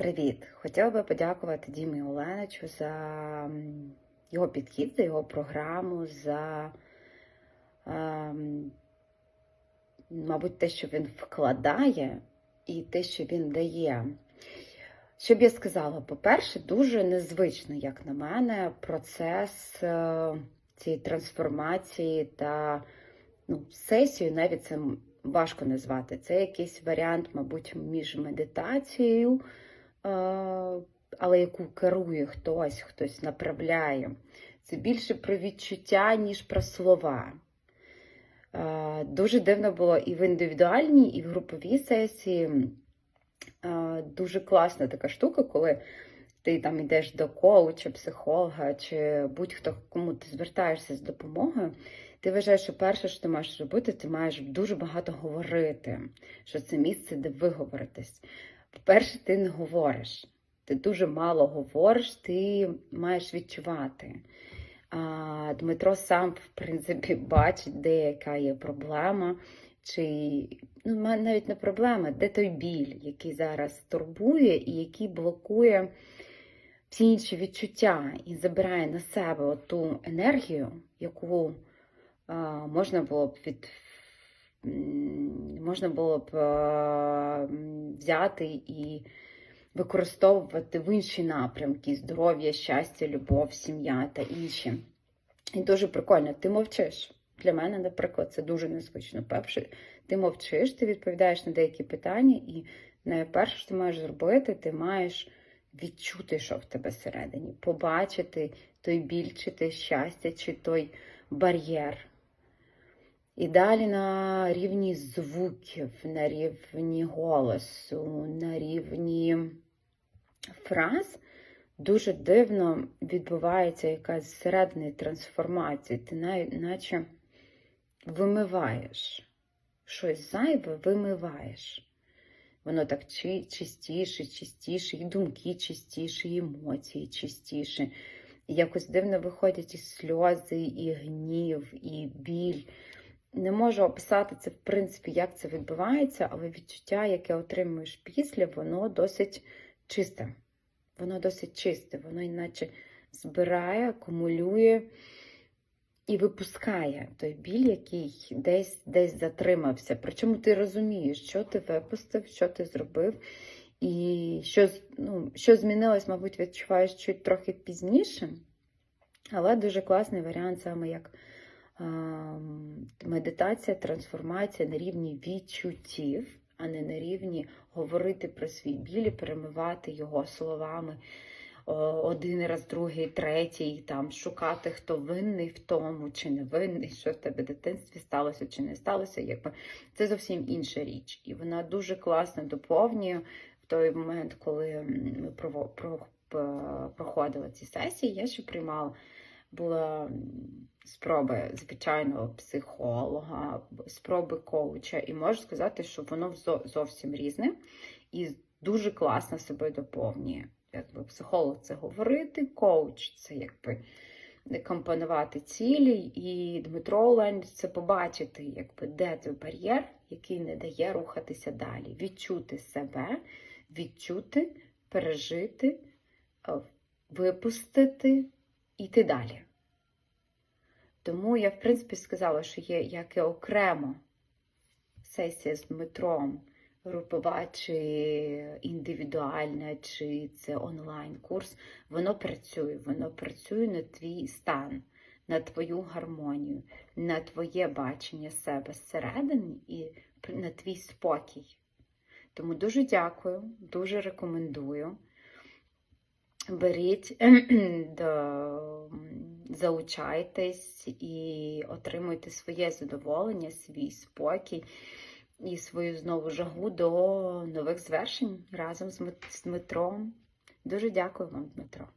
Привіт! Хотіла би подякувати Дімі Оленичу за його підхід, за його програму, за, ем, мабуть, те, що він вкладає, і те, що він дає. Що б я сказала? По-перше, дуже незвично, як на мене, процес е, цієї трансформації та ну, сесію, навіть це важко назвати. Це якийсь варіант, мабуть, між медитацією, але яку керує хтось, хтось направляє. Це більше про відчуття, ніж про слова. Дуже дивно було і в індивідуальній, і в груповій сесії. Дуже класна така штука, коли ти там йдеш до коуча, психолога чи будь-хто, кому ти звертаєшся з допомогою, ти вважаєш, що перше, що ти маєш робити, ти маєш дуже багато говорити, що це місце, де виговоритись. По-перше, ти не говориш. Ти дуже мало говориш, ти маєш відчувати. А Дмитро сам, в принципі, бачить, де яка є проблема, чи ну, навіть не проблема, де той біль, який зараз турбує і який блокує всі інші відчуття і забирає на себе ту енергію, яку а, можна було б від можна було б взяти і використовувати в інші напрямки: здоров'я, щастя, любов, сім'я та інші. І дуже прикольно, ти мовчиш. Для мене, наприклад, це дуже незвично. Перше, ти мовчиш, ти відповідаєш на деякі питання, і найперше, що ти маєш зробити, ти маєш відчути, що в тебе всередині, побачити той біль, чи те щастя, чи той бар'єр. І далі на рівні звуків, на рівні голосу, на рівні фраз дуже дивно відбувається якась зсередини трансформація. Ти наче вимиваєш щось зайве, вимиваєш. Воно так чистіше, чистіше, і думки чистіше, і емоції чистіше. І якось дивно виходять і сльози, і гнів, і біль. Не можу описати це, в принципі, як це відбувається, але відчуття, яке отримуєш після, воно досить чисте. Воно досить чисте, воно іначе збирає, акумулює і випускає той біль, який десь, десь затримався. Причому ти розумієш, що ти випустив, що ти зробив, і що, ну, що змінилось, мабуть, відчуваєш чуть трохи пізніше. Але дуже класний варіант саме як медитація, трансформація на рівні відчуттів, а не на рівні говорити про свій біль і перемивати його словами один раз, другий, третій, там шукати, хто винний в тому, чи не винний, що в тебе в дитинстві сталося чи не сталося. Якби це зовсім інша річ. І вона дуже класно доповнює в той момент, коли ми проходили ці сесії. Я ще приймала була спроби звичайного психолога, спроби коуча, і можу сказати, що воно зовсім різне. І дуже класно себе доповнює. Якби психолог це говорити, коуч це якби компонувати цілі, і Дмитро Олень це побачити, якби де той бар'єр, який не дає рухатися далі, відчути себе, відчути, пережити, е, випустити йти далі. Тому я, в принципі, сказала, що є як і окремо сесія з Дмитром, групова чи індивідуальна, чи це онлайн-курс, воно працює, воно працює на твій стан, на твою гармонію, на твоє бачення себе зсередини і на твій спокій. Тому дуже дякую, дуже рекомендую. Беріть, до, залучайтесь і отримуйте своє задоволення, свій спокій і свою знову жагу до нових звершень разом з Дмитром. Дуже дякую вам, Дмитро.